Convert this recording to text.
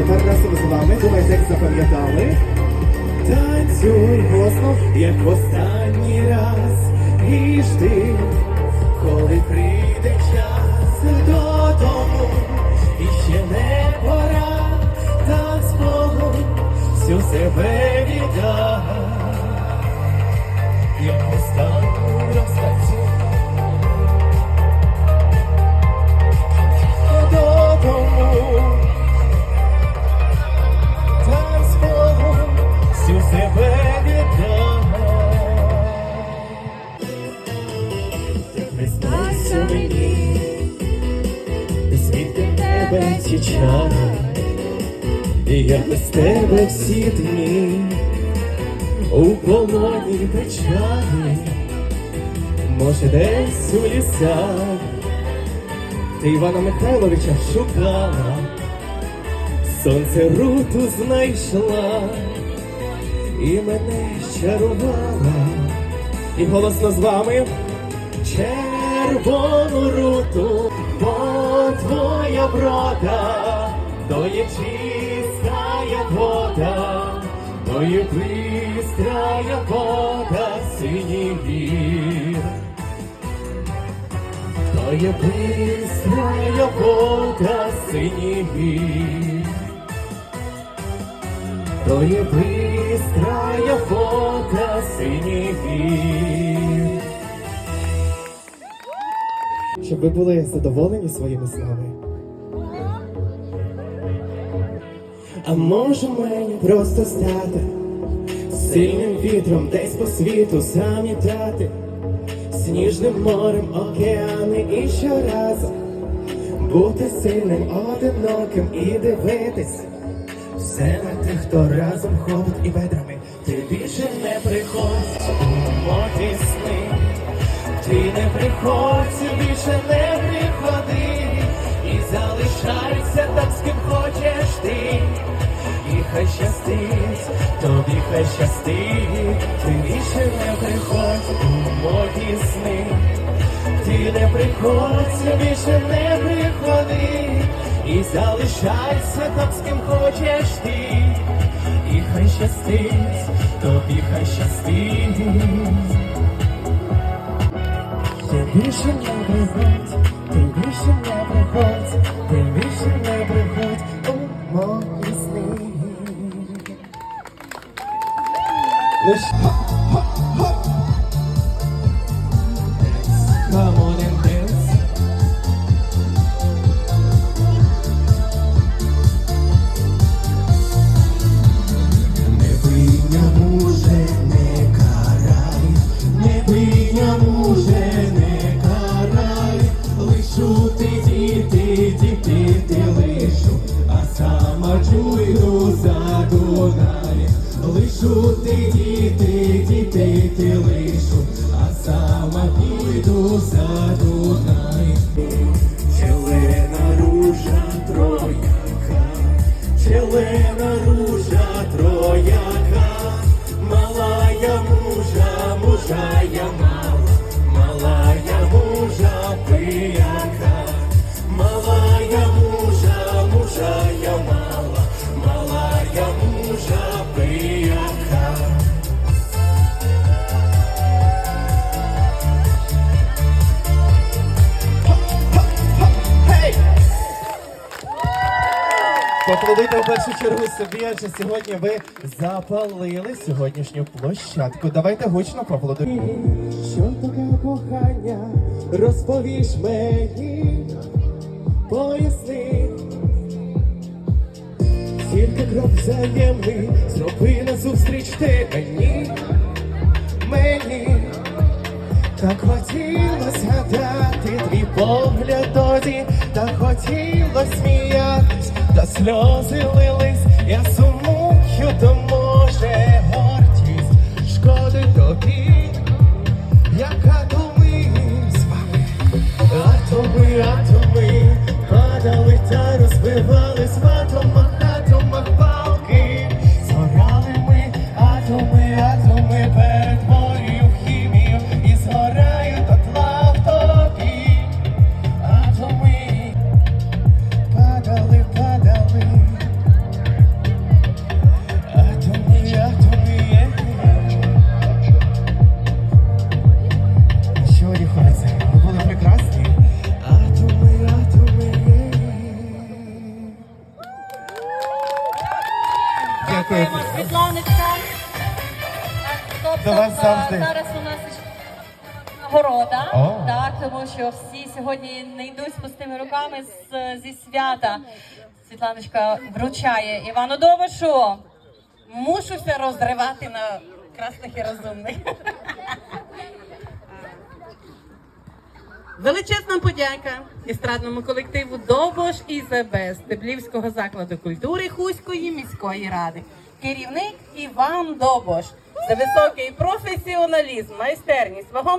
тепер разом з вами. Думайте, як запам'ятали. Танцюй голосно, як останній раз. І жди, коли прийде час додому. І ще не пора танцполу всю себе віддав. Як в останній раз ці чари, і я без тебе всі дні у полоні печалі, може десь у лісах ти Івана Михайловича шукала, сонце руту знайшла і мене чарувала, і голосно з вами червону руту, бо твоя врода, то є чистая вода, то є бистрая вода синій вір. То є бистрая вода синій, то є бистрая Щоб ви були задоволені своїми снами. А може мені просто стати сильним вітром десь по світу замітати сніжним морем океани і щоразу бути сильним, одиноким і дивитись все на тих, хто разом ходить і бедрами. Ти більше не приходь у сни, ти не приходь, більше не приходи, і залишайся там, з ким хочеш ти. І хай щастить, тобі хай щастить, ти більше не приходь у моді сни, ти не приходь, більше не приходи, і залишайся там, з ким хочеш ти, і хай щастить, тобі хай щастить. Ти більше не приходь, ти більше не приходь, ти більше не приходь у мої сни. Ти діти, діти ти лишу, а сама піду за Дунай. Зелена ружа трояка, зелена ружа трояка, малая мужа, мужа я мала, малая мужа пияка, Поаплодуйте в першу чергу собі, адже сьогодні ви запалили сьогоднішню площадку. Давайте гучно поаплодуємо. Що таке кохання? Розповіш мені, поясни. Тільки крок взаємний, зроби назустріч ти мені, мені. Так хотілося гадати твій погляд тоді, так хотілось сміятись, та сльози лились, я сумую, то до вас завжди. зараз у нас нагорода, О. так, тому що всі сьогодні не йдуть з пустими руками з, зі свята. Світланочка вручає Івану Довбишу. Мушуся розривати на красних і розумних. Величезна подяка естрадному колективу Довбош і ЗБ Стеблівського закладу культури Хуської міської ради. Керівник Іван Добош. за високий професіоналізм, майстерність, вагомий